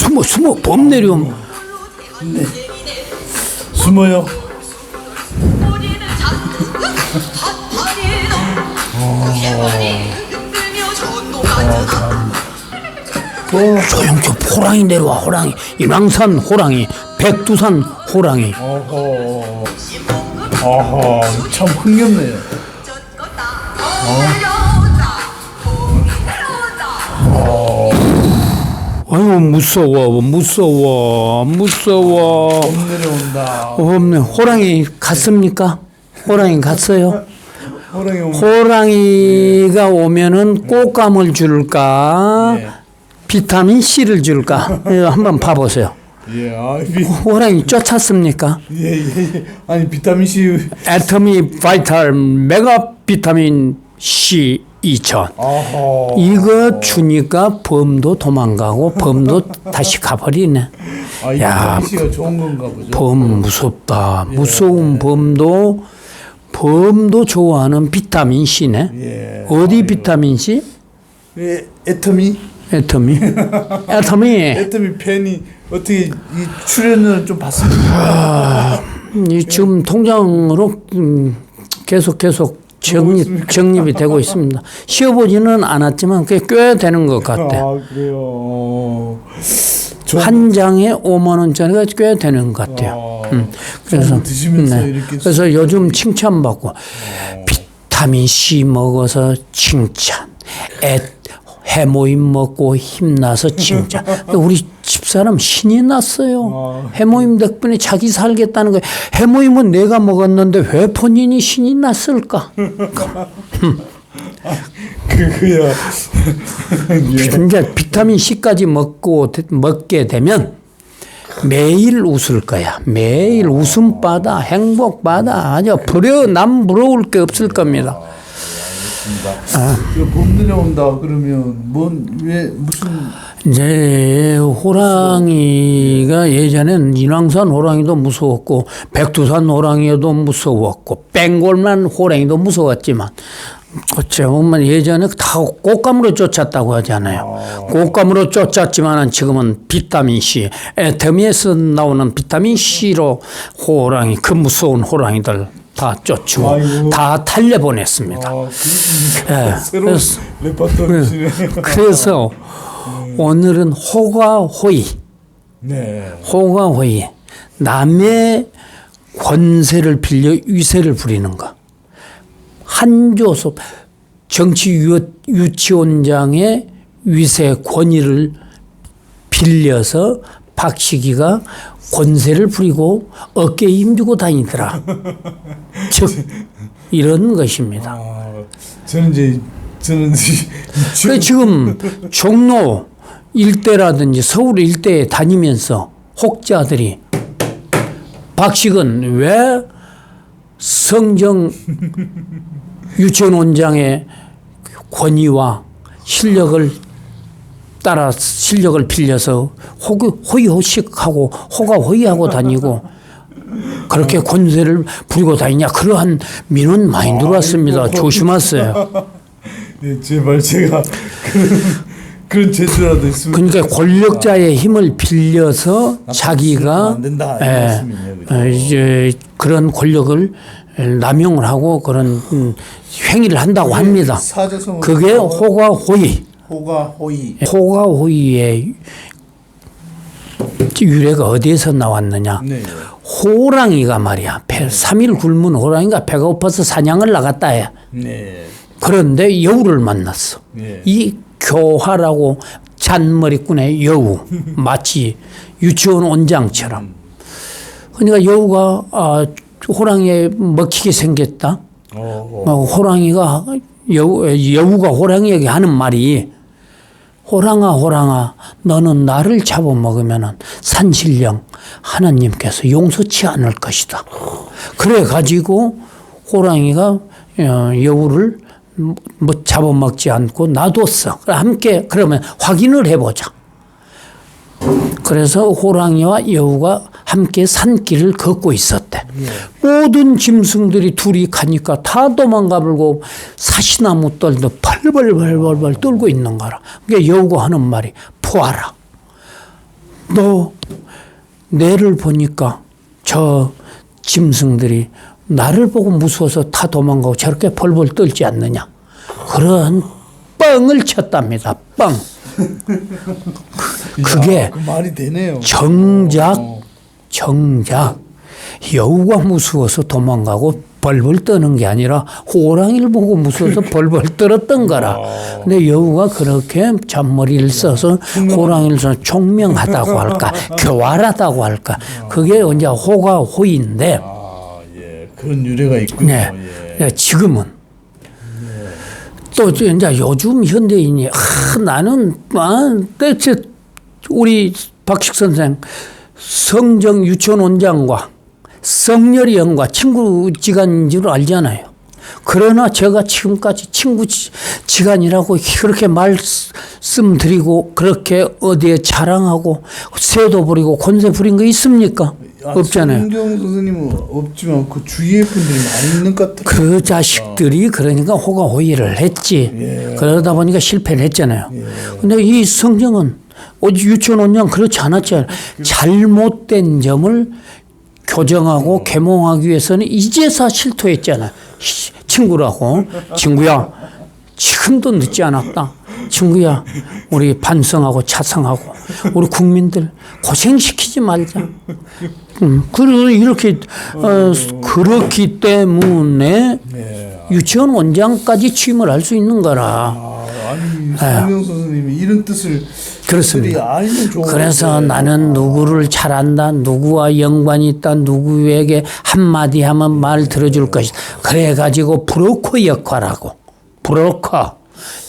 숨어 숨어 범 내려옴 숨어요. 머리는 잡고 핫하리도 세월이 흔들며 전노가잖아 조용 좀 호랑이 내려와 호랑이 인왕산 호랑이 백두산 호랑이 어허. 어허. 참 흥겹네요. 어 아유 무서워 무서워 무서워 봄 내려온다. 없네 호랑이 갔습니까? 호랑이 갔어요? 호랑이 호랑이가 오면은 꽃감을 줄까? 네. 비타민 C를 줄까? 이거 한번 봐보세요. 예, 아, 비, 호랑이 쫓았습니까? 예, 예, 예. 아니 비타민 C. 애터미 바이탈 메가 비타민 C 2000 어허. 이거 주니까 범도 도망가고 범도 다시 가버리네. 아, 이 야, 좋은 건가 보죠. 범 무섭다. 무서운 범도 범도 좋아하는 비타민 C네. 예. 어디 비타민 C? 예, 애터미. 애터미. 애터미. 애터미 팬이 어떻게 이 출연을 좀 봤습니까? 이 지금 통장으로 음, 계속 계속 정립 정립이 되고 있습니다. 쉬어보지는 않았지만 꽤, 꽤 되는 것 같아. 아 그래요. 어. 좀한 장에 5만 원짜리가 꽤 되는 것 같아요. 어, 음, 그래서 네. 그래서 요즘 칭찬받고 비타민 C 먹어서 칭찬, 애 해모임 먹고 힘나서 칭찬. 우리 집 사람 신이 났어요. 해모임 덕분에 자기 살겠다는 거예요. 해모임은 내가 먹었는데 왜 본인이 신이 났을까? 그거야. 예. 근데 비타민 C까지 먹고 먹게 되면 매일 웃을 거야. 매일 웃음바다, 행복바다. 아주 부려 남 부러울 게 없을 겁니다. 이거 봄 내려온다 그러면 뭔왜 무슨 이제 호랑이가 예전엔 인왕산 호랑이도 무서웠고 백두산 호랑이도 무서웠고 ben골만 호랑이도 무서웠지만 어쩌면 예전에 다 꽃감으로 쫓았다고 하잖아요. 꽃감으로 쫓았지만은 지금은 비타민 C, 애터미에서 나오는 비타민 C로 호랑이 그 무서운 호랑이들 다 쫓고 아이고. 다 달려보냈습니다. 아, 그, 예, 새로운 그래서- 레퍼토리시네. 그래서 오늘은 호가호의 네. 호가호의 남의 권세를 빌려 위세를 부리는 것. 한조섭 정치 유, 유치원장의 위세 권위를 빌려서 박시기가 권세를 부리고 어깨에 힘주고 다니더라. 즉 이런 것입니다. 아, 저는 이제 저는 이제 그 지금 종로 일대라든지 서울 일대에 다니면서 혹자들이 박식은 왜 성정 유치원 원장의 권위와 실력을 따라 실력을 빌려서 호의호식하고 호가호의하고 다니고 그렇게 권세를 부리고 다니냐 그러한 민원 많이 들어왔습니다. 조심하세요. 네, 제발 제가 그런 재주라도 있으면 그러니까 권력자의 힘을 빌려서 자기가 안 된다, 이 예, 말씀이네요, 그죠? 어, 이제 그런 권력을 남용을 하고 그런 음, 행위를 한다고 합니다. 사자성어 그게 호가 호의, 호가 호의 호가 호의의 유래가 어디에서 나왔느냐? 네. 호랑이가 말이야. 배, 3일 굶은 호랑이가 배가 고파서 사냥을 나갔다 해. 네. 그런데 여우를 만났어. 예. 이 교화라고 잔머리꾼의 여우 마치 유치원 원장처럼. 그러니까 여우가 아, 호랑이에 먹히게 생겼다. 어, 어, 호랑이가 여우, 여우가 호랑이에게 하는 말이 호랑아 호랑아 너는 나를 잡아먹으면 산신령 하나님께서 용서치 않을 것이다. 그래 가지고 호랑이가 어, 여우를 뭐 잡아먹지 않고 놔뒀어. 함께 그러면 확인을 해보자. 그래서 호랑이와 여우가 함께 산길을 걷고 있었대. 모든 짐승들이 둘이 가니까 다 도망가버리고 사시나무 떨도 벌벌벌벌벌 떨고 있는 거라. 그게 여우가 하는 말이 포하라. 너 내를 보니까 저 짐승들이 나를 보고 무서워서 다 도망가고 저렇게 벌벌 떨지 않느냐. 그런 뻥을 쳤답니다. 뻥. 그- 그게 그 말이 되네요. 정작 정작 여우가 무서워서 도망가고 벌벌 떠는 게 아니라 호랑이를 보고 무서워서 벌벌 떨었던 거라. 근데 여우가 그렇게 잔머리를 써서 호랑이를 써 총명하다고 할까, 교활하다고 할까. 그게 이제 호가 호인데, 아, 예. 그런 유래가 있군요. 네. 예. 네, 지금은 또 이제 요즘 현대인이 아, 나는 아, 대체 우리 박식 선생 성정 유치원 원장과 성렬이 형과 친구 지간인 줄 알잖아요. 그러나 제가 지금까지 친구 지- 지간이라고 그렇게 말씀드리고 그렇게 어디에 자랑하고 새도 부리고 권세 부린 거 있습니까? 아, 없잖아요. 성경 선생님은 없지만 그 주위에 분들이 많이 있는 것 같아요. 그 자식들이 그러니까 호가 호의를 했지. 그러다 보니까 실패를 했잖아요. 근데 이 성경은 어디 유치원 원장 그렇지 않았잖아요. 잘못된 점을 교정하고 계몽하기 위해서는 이제서 실토했잖아. 시- 친구라고. 친구야, 지금도 늦지 않았다. 친구야, 우리 반성하고 차성하고 우리 국민들 고생시키지 말자. 음, 그래 이렇게 어, 그렇기 때문에 유치원 원장까지 취임을 할 수 있는 거라. 아, 아니 성경 선생님이 이런 뜻을 네. 그렇습니다. 그래서. 나는 누구를 잘한다, 누구와 연관이 있다, 누구에게 한마디 하면 말 들어줄 것이다. 그래가지고 브로커 역할하고, 브로커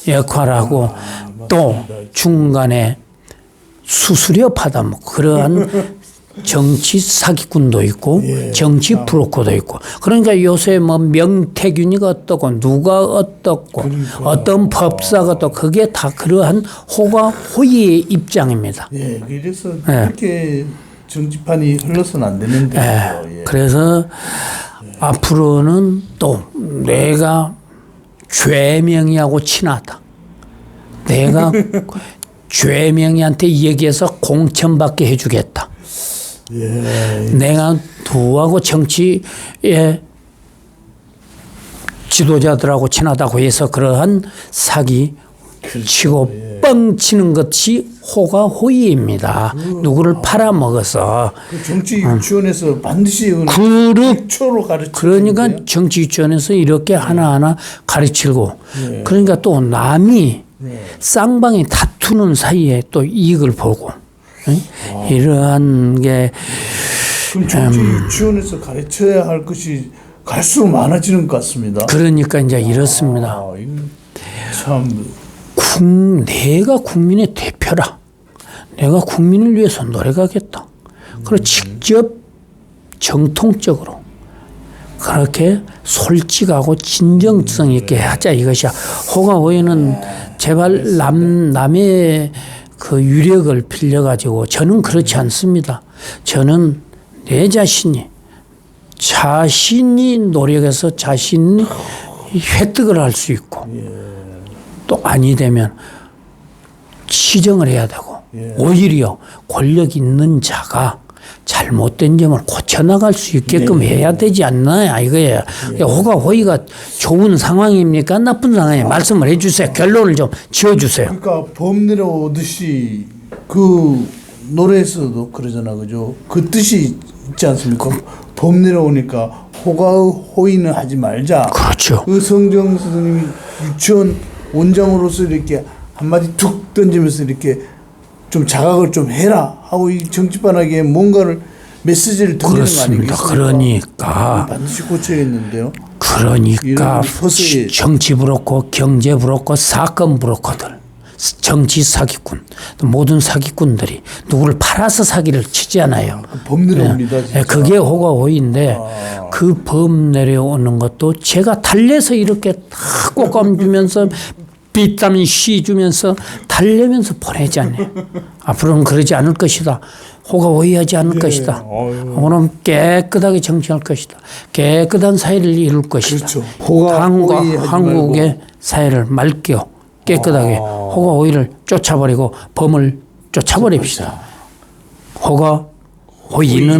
역할하고, 또 중간에 수수료 받아먹고, 그러한 정치 사기꾼도 있고, 정치 브로커도 있고. 그러니까 요새 뭐 명태균이가 어떻고, 누가 어떻고, 어떤 법사가 또 그게 다 그러한 호가 호의의 입장입니다. 예, 그래서 네. 그렇게 정치판이 흘러서는 안 되는데. 예. 그래서 앞으로는 또 내가 죄명이하고 친하다. 내가 죄명이한테 얘기해서 공천받게 해주겠다. 예. 내가 누구하고 정치에 지도자들하고 친하다고 해서 그러한 사기 치고 뻥 치는 것이 호가 호의입니다. 누구를 팔아먹어서. 그 정치 유치원에서 반드시 이건 그렇 초로 가르쳐. 그러니까 정치 유치원에서 이렇게 하나하나 가르치고 그러니까 또 남이 쌍방이 다투는 사이에 또 이익을 보고 응? 이러한 게 그럼 정치 음. 유치원에서 가르쳐야 할 것이 갈수록 많아지는 것 같습니다. 그러니까 이제 이렇습니다. 아, 참 국, 내가 국민의 대표라. 내가 국민을 위해서 노력하겠다. 그리고 직접 정통적으로 그렇게 솔직하고 진정성 있게 하자 이것이야. 호가 오해는 제발 남, 남의 그 유력을 빌려 가지고 저는 그렇지 않습니다. 저는 내 자신이 자신이 노력해서 자신이 획득을 할 수 있고 또 아니 되면 시정을 해야 되고 오히려 권력 있는 자가 잘못된 점을 고쳐나갈 수 있게끔 해야 되지 않나 이거예요. 호가 호의가 좋은 상황입니까? 나쁜 상황에 말씀을 해주세요. 결론을 좀 지어주세요. 그러니까 범 내려오듯이 그 노래에서도 그러잖아 그죠? 그 뜻이 있지 않습니까? 범 내려오니까 호가 호의는 하지 말자. 그렇죠. 그 성정 선생님이 유치원 원장으로서 이렇게 한마디 툭 던지면서 이렇게 좀 자각을 좀 해라 하고 이 정치판하기에 뭔가를 메시지를 던지는 거 그렇습니다. 아니겠습니까? 그러니까 반드시 고쳐야겠는데요. 그러니까 정치 브로커, 경제 브로커, 사건 브로커들, 정치 사기꾼, 모든 사기꾼들이 누구를 팔아서 사기를. 범 내려옵니다. 진짜. 예, 그게 호가 호인데 그범 내려오는 것도 제가 달래서 이렇게 다 꽃감 주면서 비타민 C 주면서 달래면서 보내잖아요. 앞으로는 그러지 않을 것이다. 호가 호의하지 않을 것이다. 오늘 깨끗하게 정치할 것이다. 깨끗한 사회를 이룰 것이다. 그렇죠. 호가 한국의 사회를 맑게 깨끗하게 호가 호의를 쫓아버리고 범을 쫓아버립시다. 호가 호이는